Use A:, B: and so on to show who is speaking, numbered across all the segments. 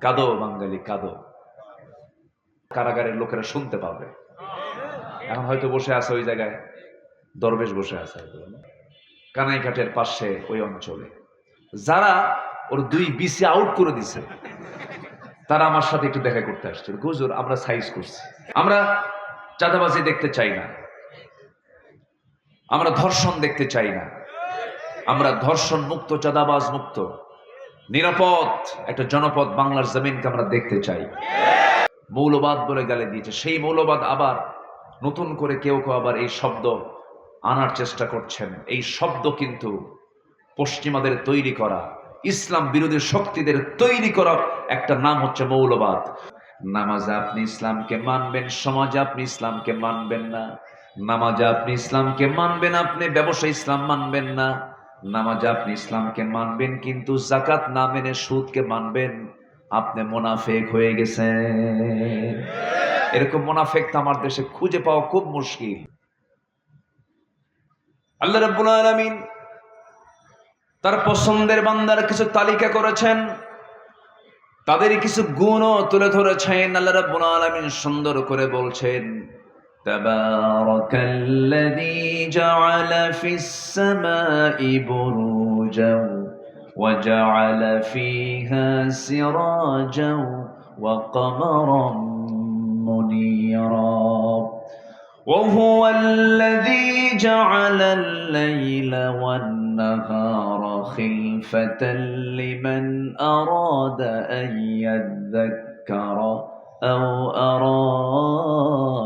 A: কাঁদো, বাঙালি, কাঁদো। কারাগারের লোকেরা শুনতে পাবে। এখন হয়তো বসে আছে ওই জায়গায়। দরবেশ বসে আছে? কানাইঘাটের পাশে ওই অঞ্চলে। যারা ওর দুই বিসি আউট করে দিছে, তারা আমার সাথে একটু দেখা করতে আসছে গুজুর আমরা সাইজ করছি। আমরা চাঁদাবাজি দেখতে চাই না। আমরা ধর্ষণ দেখতে চাই না। আমরা ধর্ষণ মুক্ত, চাঁদাবাজ মুক্ত। নিরাপদ, একটা জনপদ বাংলার জমিনকে আমরা দেখতে চাই। মৌলবাদ বলে গালে দিয়েছে। সেই মৌলবাদ আবার নতুন করে কেউ কেউ আবার এই শব্দ আনার চেষ্টা করছেন। এই শব্দ কিন্তু পশ্চিমাদের তৈরি করা, ইসলাম বিরোধী শক্তিদের তৈরি করা একটা নাম হচ্ছে মৌলবাদ। নামাজে আপনি ইসলামকে মানবেন, সমাজে আপনি ইসলামকে মানবেন না। নামাজে আপনি ইসলামকে মানবেন, আপনি ব্যবসা ইসলাম মানবেন না। নামাজে আপনি ইসলামকে মানবেন, কিন্তু জাকাত না মেনে সুদকে মানবেন। আপনি মোনাফেক হয়ে গেছেন। এরকম মোনাফেক তো আমার দেশে খুঁজে পাওয়া খুব মুশকিল। আল্লাহ রাব্বুল আলামিন তার পছন্দের বান্দার কিছু তালিকা করেছেন। তাদের কিছু গুণও তুলে ধরেছেন। আল্লাহ রাব্বুল আলামিন সুন্দর করে বলছেন تبارك الذي جعل في السماء بروجا وجعل فيها سراجا وقمرا منيرا. وهو الذي جعل الليل والنهار خلفة لمن أراد أن يذكر أو أراد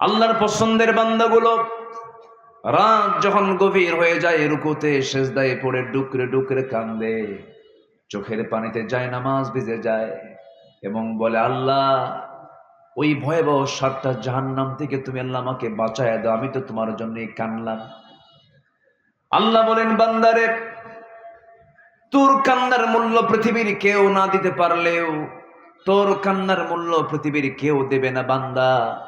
A: আল্লাহর পছন্দের বান্দাগুলো রাত যখন গভীর হয়ে যায় রুকুতে, সেজদায় পড়ে ডুকরে ডুকরে কান্দে। চোখের পানিতে যায়, নামাজ ভিজে যায় এবং বলে, আল্লাহ, ওই ভয়াবহ সাতটা জাহান্নাম থেকে তুমি আল্লাহ আমাকে বাঁচায় দাও, আমি তো তোমার জন্যই কানলাম। আল্লাহ বলেন, বান্দারে, তোর কান্দার মূল্য পৃথিবীর কেউ না দিতে পারলেও তোর কান্নার মূল্য পৃথিবীর কেউ দেবে না, বান্দা।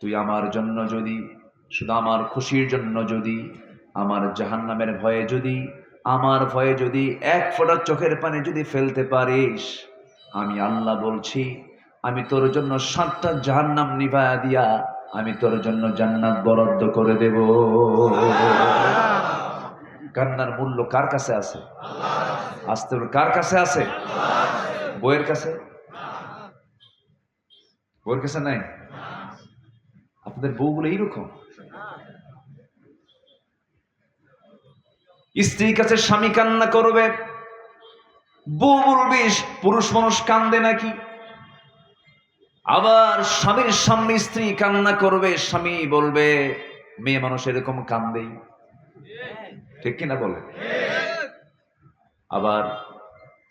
A: তুই আমার জন্য যদি, শুধু আমার খুশির জন্য যদি, আমার জাহান্নামের ভয়ে যদি, আমার ভয়ে যদি এক ফোঁটা চোখের পানি যদি ফেলতে পারিস, আমি আল্লাহ বলছি, আমি তোর জন্য সাতটা জাহান্নাম নিভায়া দিয়া, আমি তোর জন্য জান্নাত বরাদ্দ করে দেব। কান্নার মূল্য কার কাছে আছে? আসতে কার কাছে আছে? বইয়ের কাছে? বইয়ের কাছে নাই? আপনাদের বউগুলো এইরকম। স্ত্রীর কাছে স্বামী কান্না করবে। বউ বলবে পুরুষ মানুষ কান্দে নাকি? আবার স্বামীর সামনে স্ত্রী কান্না করবে, স্বামী বলবে, মেয়ে মানুষ এরকম কান্দেই। ঠিক কিনা বলে? আবার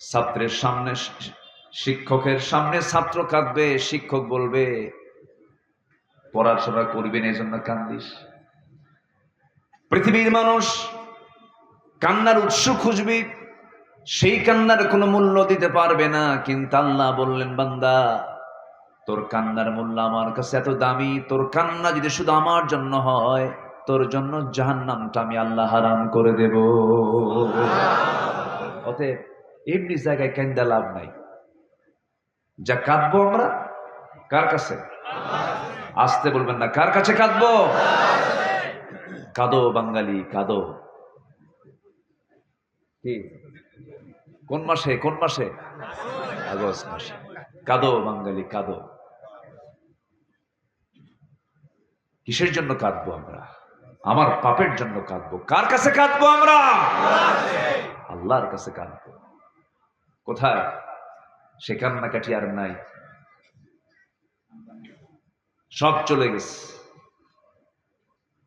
A: ছাত্রের সামনে শিক্ষকের সামনে ছাত্র কাঁদবে, শিক্ষক বলবে, পড়াশোনা করবেন এই জন্য কান্দিস। পৃথিবীর মানুষ কান্নার উৎস খুঁজবি, সেই কান্নার কোনো মূল্য দিতে পারবে না, কিন্তু আল্লাহ বললেন, বান্দা, তোর কান্নার মূল্য আমার কাছে এত দামি, তোর কান্না যদি শুধু আমার জন্য হয়, তোর জন্য জাহান্নামটা আমি আল্লাহ হারাম করে দেব। অতএব এমনি জায়গায় কেন্দা লাভ নাই। যা কাঁদবো আমরা? কার কাছে? আসতে বলবেন না। কার কাছে কাঁদবো? কাঁদো বাঙালি, কাঁদো। কি? কোন মাসে? কোন মাসে? আগস্ট মাসে। কাঁদো বাঙালি, কাঁদো। কিসের জন্য কাঁদবো আমরা? আমার পাপের জন্য কাঁদবো। কার কাছে কাঁদবো আমরা? আল্লাহর কাছে কাঁদবো। কোথায়? সে কান্নাকাটি আর নাই। সব চলে গেছে।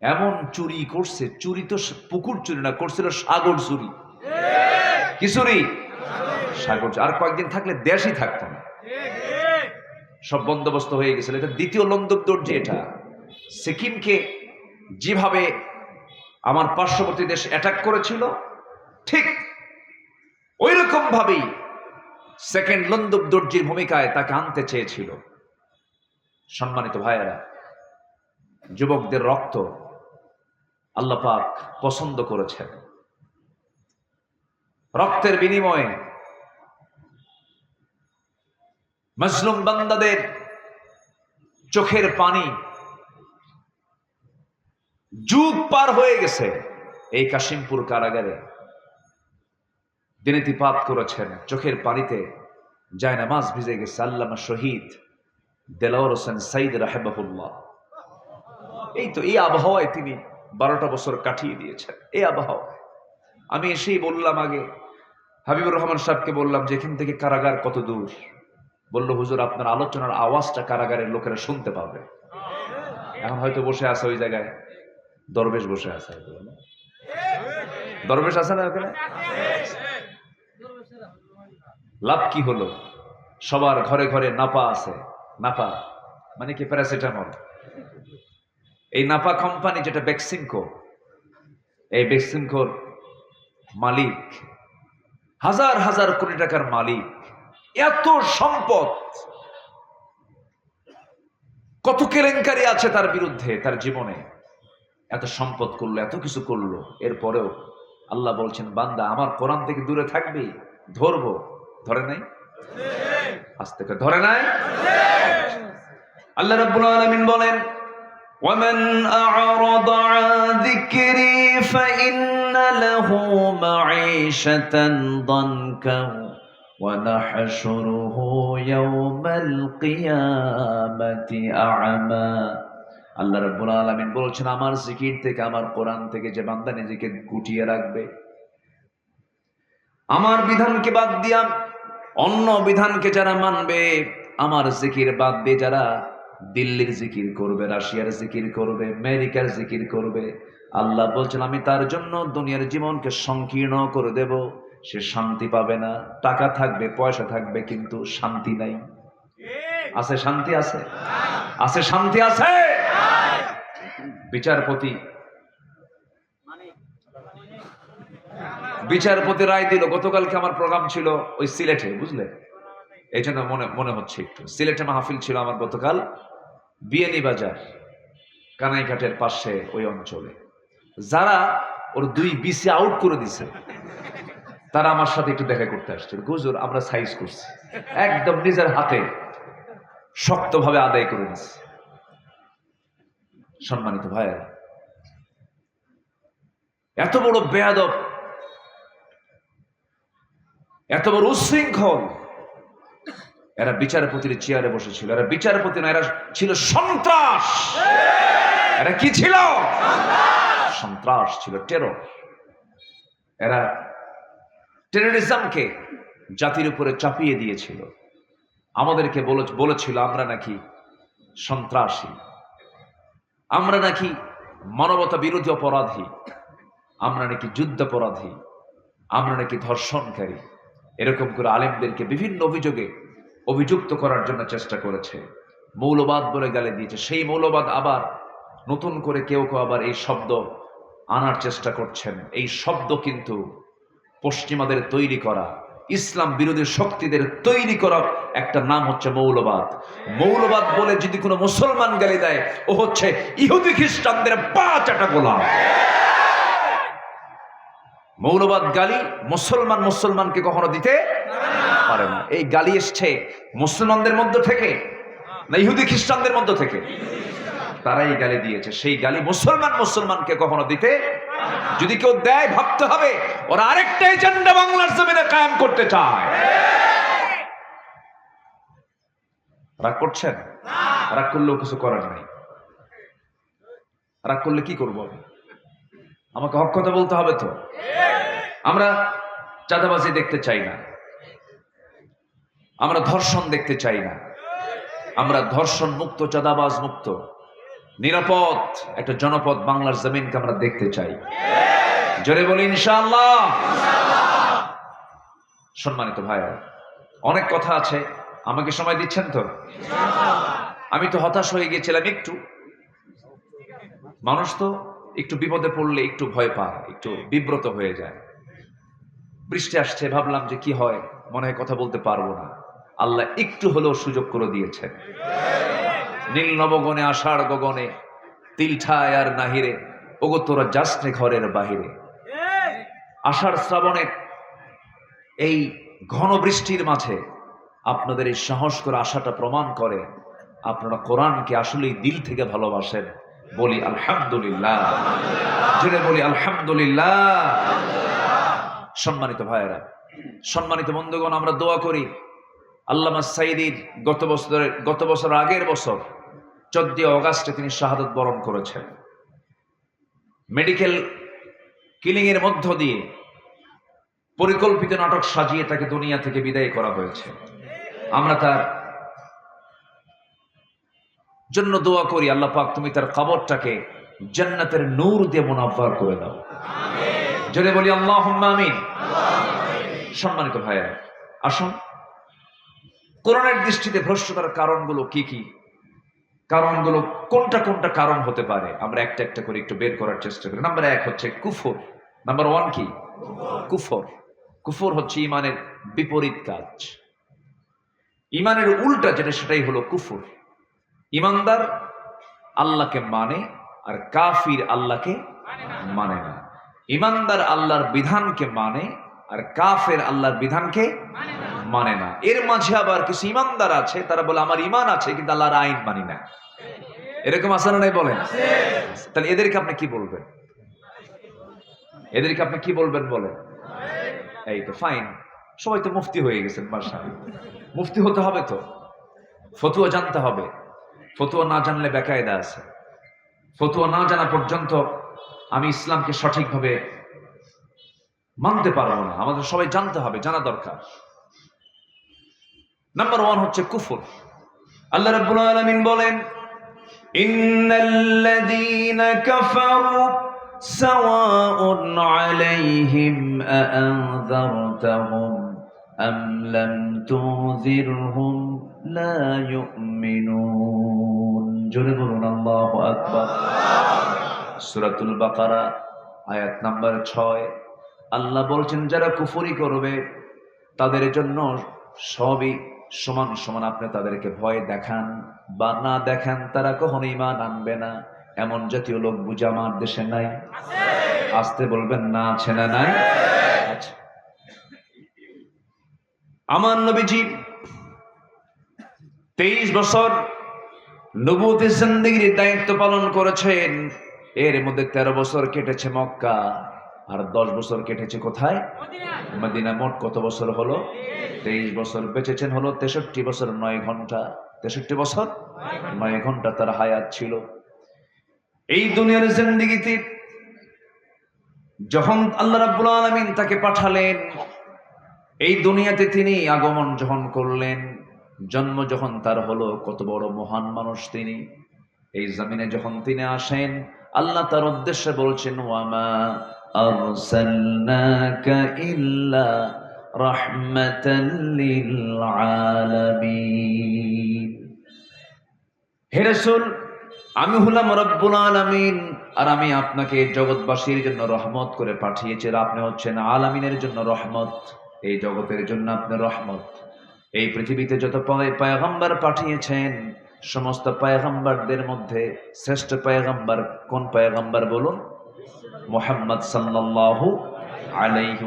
A: এমন চুরি করছে, চুরি তো পুকুর চুরি না, করছিল সাগর চুরি। কিশোরী সাগর আর কয়েকদিন থাকলে দেশই থাকতো না। সব বন্দোবস্ত হয়ে গেছিল। এটা দ্বিতীয় লন্দক দর্জি এটা। সিকিমকে যেভাবে আমার পার্শ্ববর্তী দেশ অ্যাটাক করেছিল, ঠিক ওই রকম ভাবেই সেকেন্ড লন্দক দর্জির ভূমিকায় তাকে আনতে চেয়েছিল। সম্মানিত ভাইয়েরা, যুবকদের রক্ত আল্লাহ পাক পছন্দ করেছেন। রক্তের বিনিময়ে মজলুম বান্দাদের চোখের পানি যুগ পার হয়ে গেছে এই কাশিমপুর কারাগারে। দিনেতিপাত করেছেন, চোখের পানিতে যায় নামাজ ভিজে গেছে, আল্লামা শহীদ দেলাওয়ার হোসেন সাইদ রাহেবাহুল্লাহ এই তো এই আবহাওয়ায় তিনি বারোটা বছর কাটিয়ে দিয়েছেন, এই আবহাওয়ায় আমি এসেই বললাম আগে, হাবিবুর রহমান সাহেবকে বললাম যে, এখান থেকে কারাগার কত দূর? বলল, হুজুর, আপনার আলোচনার আওয়াজটা কারাগারের লোকেরা শুনতে পাবে। এখন হয়তো বসে আছে ওই জায়গায়, দরবেশ বসে আছে। দরবেশ আছে না ওখানে? লাভ কি হলো? সবার ঘরে ঘরে নাপা আছে। নাপা? মানে কি প্যারাসিটামল? এই নাপা কোম্পানি যেটা বেক্সিমকো এই বেক্সিমকোর মালিক, হাজার হাজার কোটি টাকার মালিক, এত সম্পদ। কত কেলেঙ্কারি আছে তার বিরুদ্ধে, তার জীবনে। এত সম্পদ করল, এত কিছু করল। এরপরেও আল্লাহ বলছেন, বান্দা, আমার কোরআন থেকে দূরে থাকবি, ধরবো। ধরে নাই আজ থেকে ধরে নাই আল্লাহ রাব্বুল আলামিন বলেন ومن أعرض عن ذكري فإن له معيشة ضنكا ونحشره يوم القيامة أعمى আল্লাহ রাব্বুল আলামিন বলছেন আমার জিকির থেকে আমার কোরআন থেকে যে বান্দা নিজেকে গুটিয়ে রাখবে আমার বিধানকে বাদ দিয়া অন্য বিধানকে যারা মানবে, আমার জিকির বাদ দিয়ে যারা দিল্লির জিকির করবে, রাশিয়ার জিকির করবে, আমেরিকার জিকির করবে, আল্লাহ বলছেন, আমি তার জন্য দুনিয়ার জীবনকে সংকীর্ণ করে দেব। সে শান্তি পাবে না। টাকা থাকবে, পয়সা থাকবে, কিন্তু শান্তি নাই। আছে শান্তি আছে? আছে শান্তি আছে? বিচারপতি বিচারপতি রায় দিল, গতকালকে আমার প্রোগ্রাম ছিল ওই সিলেটে, বুঝলে? এই জন্য মনে মনে হচ্ছে একটু। সিলেটে মাহফিল ছিল আমার গতকাল বিয়ানি বাজার, কানাইঘাটের পাশে ওই অঞ্চলে। যারা ওর দুই বিসি আউট করে দিছে, তারা আমার সাথে একটু দেখা করতে আসছে গুজুর আমরা সাইজ করছি। একদম নিজের হাতে শক্তভাবে আদায় করে নিছি। সম্মানিত ভাইয়েরা, এত বড় বেয়াদব এত বড় উশৃঙ্খল। এরা বিচারপতির চেয়ারে বসেছিল। এরা বিচারপতি না এরা ছিল সন্ত্রাস। এরা কি ছিল? সন্ত্রাস। ছিল টেরর এরা টেরোরিজমকে জাতির উপরে চাপিয়ে দিয়েছিল। আমাদেরকে বলেছিল আমরা নাকি সন্ত্রাসী। আমরা নাকি মানবতা বিরোধী অপরাধী। আমরা নাকি যুদ্ধাপরাধী। আমরা নাকি ধর্ষণকারী। এরকম করে আলেমদেরকে বিভিন্ন অভিযোগে অভিযুক্ত করার জন্য চেষ্টা করেছে। মৌলবাদ বলে গালে দিয়েছে। সেই মৌলবাদ আবার নতুন করে কেউ কেউ আবার এই শব্দ আনার চেষ্টা করছেন। এই শব্দ কিন্তু পশ্চিমাদের তৈরি করা, ইসলাম বিরোধী শক্তিদের তৈরি করা একটা নাম হচ্ছে মৌলবাদ। মৌলবাদ বলে যদি কোনো মুসলমান গালি দেয়, ও হচ্ছে ইহুদি খ্রিস্টানদের পা চাটা গোলাম। মৌলবাদ গালি মুসলমান মুসলমানকে কখনো দিতে পারে না। এই গালি এসছে মুসলমানদের মধ্য থেকে না ইহুদি খ্রিস্টানদের মধ্য থেকে? তারাই গালি দিয়েছে। সেই গালি মুসলমান মুসলমানকে কখনো দিতে যদি কেউ দেয়, ভাবতে হবে ওরা আরেকটা এজেন্ডা বাংলার জমিনে কায়েম করতে চায়। রাগ করছেন? রাগ করলেও কিছু করার নাই। রাগ করলে কি করব আমি? আমাকে হক কথা বলতে হবে তো? আমরা চাঁদাবাজি দেখতে চাই না। আমরা ধর্ষণ দেখতে চাই না। আমরা ধর্ষণ মুক্ত, চাঁদাবাজ মুক্ত, নিরাপদ একটা জনপদ বাংলার জমিনকে আমরা দেখতে চাই। জোরে বলি ইনশাআল্লাহ। সম্মানিত ভাইয়া অনেক কথা আছে, আমাকে সময় দিচ্ছেন তো? আমি তো হতাশ হয়ে গিয়েছিলাম একটু। মানুষ তো একটু বিপদে পড়লে একটু ভয় পায়, একটু বিব্রত হয়ে যায়। বৃষ্টি আসছে, ভাবলাম যে কি হয়, মনে হয় কথা বলতে পারব না। আল্লাহ একটু হলেও সুযোগ করে দিয়েছেন। নীল নবগণে, আষাঢ় গগনে তিলঠায় আর নাহিরে, ওগো তোরা যাসনে ঘরের বাহিরে। আষাঢ় শ্রাবণের এই ঘন বৃষ্টির মাঝে আপনাদের এই সাহস করে আশাটা প্রমাণ করে, আপনারা কোরআনকে আসলেই দিল থেকে ভালোবাসেন। বলি আলহামদুলিল্লাহ। জুড়ে বলি আলহামদুলিল্লাহ। সম্মানিত ভাইয়েরা, সম্মানিত বন্ধুগণ, আমরা দোয়া করি আল্লামা সাইদির গত বছরের, গত বছর আগের বছর চোদ্দই অগাস্টে তিনি শাহাদত বরণ করেছেন। মেডিকেল কিলিং এর মধ্য দিয়ে পরিকল্পিত নাটক সাজিয়ে তাকে দুনিয়া থেকে বিদায় করা হয়েছে। আমরা তার জন্য দোয়া করি আল্লাহ পাক তুমি তার কবরটাকে জান্নাতের নূর দিয়ে মুনাফার করে দাও। জোরে বলি আল্লাহ আমিন। সম্মানিত ভাইয়া আসুন। কোরআনের দৃষ্টিতে ভ্রষ্টতার কারণগুলো কি কি? কারণগুলো কোনটা কোনটা কারণ হতে পারে? আমরা একটা একটা করে একটু বের করার চেষ্টা করি। নাম্বার এক হচ্ছে কুফর। নাম্বার ওয়ান কি? কুফর। কুফর হচ্ছে ইমানের বিপরীত কাজ। ইমানের উল্টা যেটা সেটাই হলো কুফর। ইমানদার আল্লাহকে মানে আর কাফির আল্লাহকে মানে না। ইমানদার আল্লাহর বিধানকে মানে আর কাফের আল্লাহর বিধানকে মানে না। এর মাঝে আবার কিছু ইমানদার আছে, তারা বলে, আমার ইমান আছে, কিন্তু আল্লাহর আইন মানি না। এরকম আসানা নাই বলেন? তাহলে এদেরকে আপনি কি বলবেন? এদেরকে আপনি কি বলবেন বলেন? এই তো ফাইন সবাই তো মুফতি হয়ে গেছেন মুফতি হতে হবে তো? ফতুয়া জানতে হবে। ফতুয়া না জানলে বেকায়দা আছে। ফতুয়া না জানা পর্যন্ত আমি ইসলামকে সঠিকভাবে মানতে পারব না। আমাদের সবাই জানতে হবে, জানা দরকার। নাম্বার ওয়ান হচ্ছে কুফর। আল্লাহ রাব্বুল আলামিন বলেন, ইন্নাল্লাযীনা কাফারু সাওয়াউন আলাইহিম আআনযারতাহুম আম লাম তুযিরহুম জোরে বলুন, আল্লাহু আকবার। বাকারা, আয়াত নাম্বার 6 আল্লাহ বলছেন, যারা কুফরি করবে, তাদের জন্য সবই সমান সমান। আপনি তাদেরকে ভয় দেখান বা না দেখান, তারা কখনো ইমান আনবে না। এমন জাতীয় লোক বুঝে আমার দেশে নাই। আসতে বলবেন, না আছে না নাই? আচ্ছা। আমার নবীজি তেইশ বছর নবুতি জিন্দিগির দায়িত্ব পালন করেছেন। এর মধ্যে তেরো বছর কেটেছে মক্কা আর দশ বছর কেটেছে কোথায়? মদিনা মোট কত বছর হলো? তেইশ বছর বেঁচেছেন হলো তেষট্টি বছর নয় ঘণ্টা। তেষট্টি বছর? নয় ঘণ্টা তার হায়াত ছিল। এই দুনিয়ার জিন্দিগিতে যখন আল্লাহ রাব্বুল আলামিন তাকে পাঠালেন এই দুনিয়াতে তিনি আগমন যখন করলেন জন্ম যখন তার হলো, কত বড় মহান মানুষ তিনি। এই জমিনে যখন তিনি আসেন, আল্লাহ তার উদ্দেশ্যে বলছেন, ওয়ামা আরসালনাকা ইল্লা রাহমাতাল লিল আলামিন। হে রাসূল, আমি হলাম রব্বুল আলামিন, আর আমি আপনাকে জগৎবাসীর জন্য রহমত করে পাঠিয়েছি, আর আপনি হচ্ছেন আলামিনের জন্য রহমত। এই জগতের জন্য আপনি রহমত। এই পৃথিবীতে যত পয়- পয়গম্বর পাঠিয়েছেন, সমস্ত পয়গম্বরদের মধ্যে শ্রেষ্ঠ পয়গম্বর কোন পয়গম্বর বলুন? মোহাম্মদ সাল্লাল্লাহু আলাইহি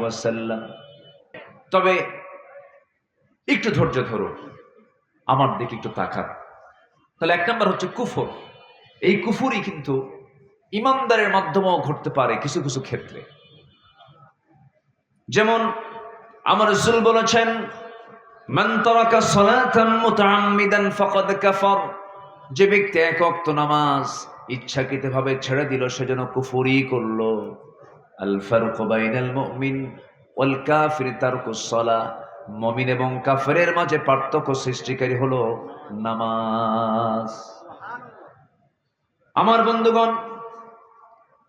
A: তবে একটু ধৈর্য ধরো, আমার দিকে একটু তাকান। তাহলে এক নম্বর হচ্ছে কুফর। এই কুফুরই কিন্তু ইমানদারের মাধ্যমেও ঘটতে পারে কিছু কিছু ক্ষেত্রে। যেমন আমার রসুল বলেছেন মান তারাকা সালাতান মুতাআম্মিদান ফাকাদ কাফার। যে ব্যক্তি এক ওয়াক্ত নামাজ ইচ্ছাকৃতভাবে ছেড়ে দিল সেজন্য কুফরি করল। আল ফারুক বাইনাল মুমিন ওয়াল কাফির তারকুস সালাহ মুমিন এবং কাফেরের মাঝে পার্থক্য সৃষ্টিকারী হলো নামাজ। আমার বন্ধুগণ,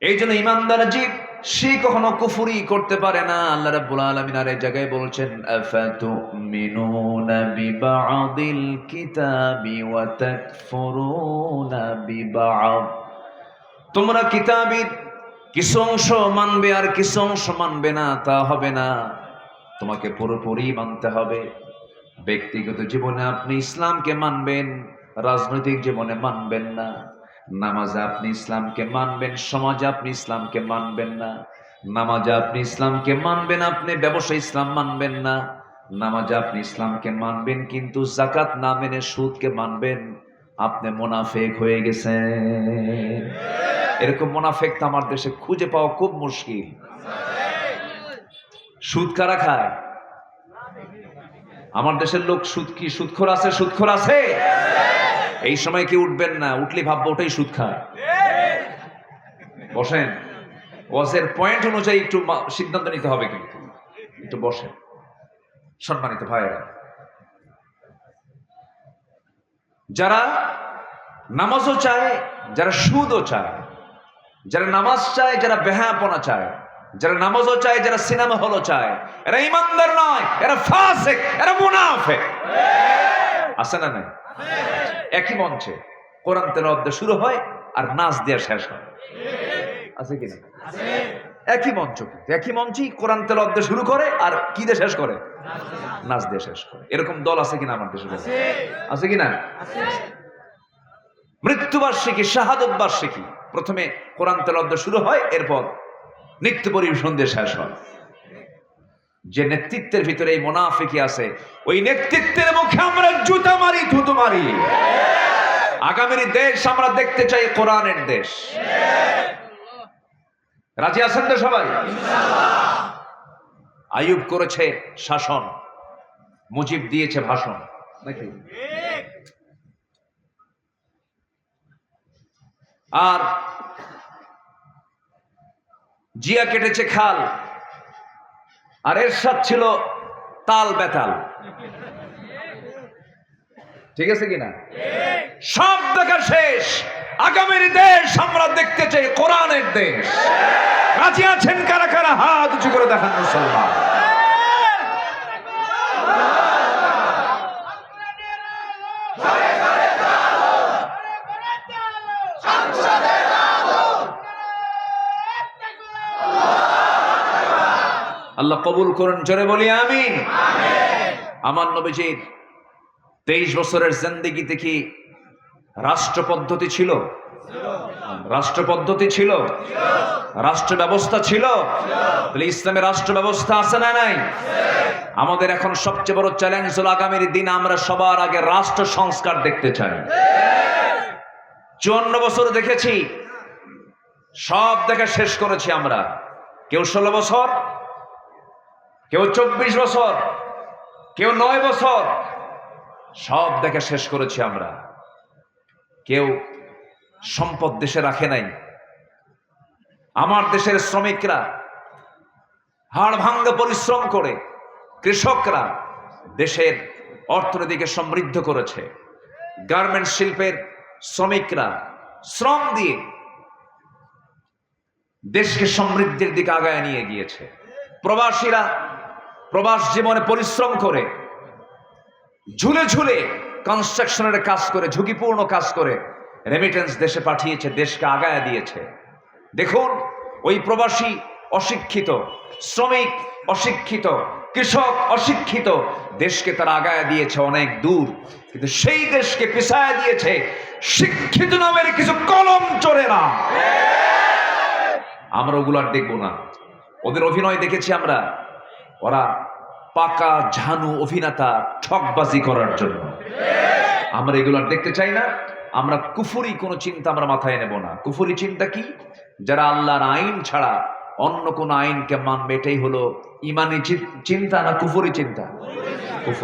A: এই জন্য ইমানদার জীব সে কখনো কুফুরি করতে পারে না। আল্লাহ রাব্বুল আলামিন আর এই জায়গায় বলছেন, আফাতুমিনুনা বিবাদিল কিতাবি ওয়া তাকফুরুনা বিবাদ? তোমরা কিতাবের কিছু অংশ মানবে আর কিছু অংশ মানবে না, তা হবে না। তোমাকে পুরোপুরি মানতে হবে। ব্যক্তিগত জীবনে আপনি ইসলামকে মানবেন, রাজনৈতিক জীবনে মানবেন না। নামাজে আপনি ইসলামকে মানবেন, সমাজে আপনি ইসলামকে মানবেন না। নামাজে আপনি ইসলামকে মানবেন, আপনি ব্যবসা ইসলাম মানবেন না। নামাজে আপনি ইসলামকে মানবেন, কিন্তু জাকাত না মেনে সুদকে মানবেন। আপনি মোনাফেক হয়ে গেছেন। এরকম মোনাফেক তো আমার দেশে খুঁজে পাওয়া খুব মুশকিল। সুদ কারা খায়? আমার দেশের লোক সুদ কি? সুদখোর আছে সুদখোর আছে? এই সময় কি উঠবেন না, উঠলে ভাববো ওটাই সুদ খায়। বসেন। ওয়াজের পয়েন্ট অনুযায়ী একটু সিদ্ধান্ত নিতে হবে কিন্তু। একটু বসেন। সম্মানিত ভাইয়েরা। যারা নামাজও চায়, যারা সুদও চায়, যারা নামাজ চায়, যারা বেহাপনা চায়, যারা নামাজও চায়, যারা সিনেমা হলও চায়, এরা ইমানদার নয়, এরা ফাসেক, এরা মুনাফেক। আছে না নাই? একই মঞ্চে। কোরআন দিয়ে শুরু হয় আর নাচ দেওয়া শেষ হয়। আছে কি না? একই মঞ্চ কিন্তু, একই মঞ্চেই কোরআন দিয়ে শুরু করে আর কি দিয়ে শেষ করে? নাচ দিয়ে শেষ করে। এরকম দল আছে কিনা আমার দেশে? আছে কিনা? মৃত্যুবার্ষিকী শাহাদত বার্ষিকী। প্রথমে কোরআন দিয়ে শুরু হয়, এরপর নৃত্য পরিবেশন দিয়ে শেষ হয়। যে নেতৃত্বের ভিতরে এই মোনাফিকি আছে, ওই নেতৃত্বের মুখে আমরা জুতা মারি, থুতু মারি। আগামীর দেশ আমরা দেখতে চাই কোরআনের দেশ। রাজি আছেন তো সবাই? আয়ুব করেছে শাসন, মুজিব দিয়েছে ভাষণ, নাকি? আর জিয়া কেটেছে খাল আর এরশাদ ছিল তাল বেতাল। ঠিক আছে কিনা? সব দেখা শেষ। আগামীর দেশ আমরা দেখতে চাই কোরআনের দেশ। রাজি আছেন কারা কারা? হাত উঁচু করে দেখান মুসলমান। আল্লাহ কবুল করুন, জোরে বলি আমিন। আমার নবীজির তেইশ বছরের জিন্দিগিতে কি রাষ্ট্র পদ্ধতি ছিল? রাষ্ট্র পদ্ধতি ছিল? রাষ্ট্র ব্যবস্থা ছিল? তাহলে ইসলামের রাষ্ট্র ব্যবস্থা আছে না নাই? আমাদের এখন সবচেয়ে বড় চ্যালেঞ্জ হল আগামীর দিন আমরা সবার আগে রাষ্ট্র সংস্কার দেখতে চাই। চুয়ান্ন বছর দেখেছি, সব দেখা শেষ করেছি আমরা। কেউ ষোলো বছর কেউ চব্বিশ বছর, কেউ নয় বছর, সব দেখে শেষ করেছি আমরা। কেউ সম্পদ দেশে রাখে নাই। আমার দেশের শ্রমিকরা হাড় ভাঙ্গা পরিশ্রম করে, কৃষকরা দেশের অর্থনীতিকে সমৃদ্ধ করেছে। গার্মেন্ট শিল্পের শ্রমিকরা শ্রম দিয়ে দেশকে সমৃদ্ধির দিকে আগায় নিয়ে গিয়েছে। প্রবাসীরা প্রবাস জীবনে পরিশ্রম করে, ঝুলে ঝুলে কনস্ট্রাকশনের কাজ করে, ঝুঁকিপূর্ণ কাজ করে রেমিটেন্স দেশে পাঠিয়েছে, দেশকে আগায় দিয়েছে। দেখুন, ওই প্রবাসী অশিক্ষিত, শ্রমিক অশিক্ষিত, কৃষক অশিক্ষিত, দেশকে তারা আগায় দিয়েছে অনেক দূর। কিন্তু সেই দেশকে পিছায় দিয়েছে শিক্ষিত নামের কিছু কলম চোরেরা আমরা ওগুলো আর দেখব না। ওদের অভিনয় দেখেছি আমরা। ওরা পাকা ঝানু অভিনেতা ঠকবাজি করার জন্য। আমরা এগুলো দেখতে চাই না। আমরা কুফুরি কোনো চিন্তা আমরা মাথায় নেব না। কুফুরি চিন্তা কি? যারা আল্লাহর আইন ছাড়া অন্য কোন আইনকে মানবে, এটাই হলো ইমানি চিন্তা না কুফুরি চিন্তা? কুফুরি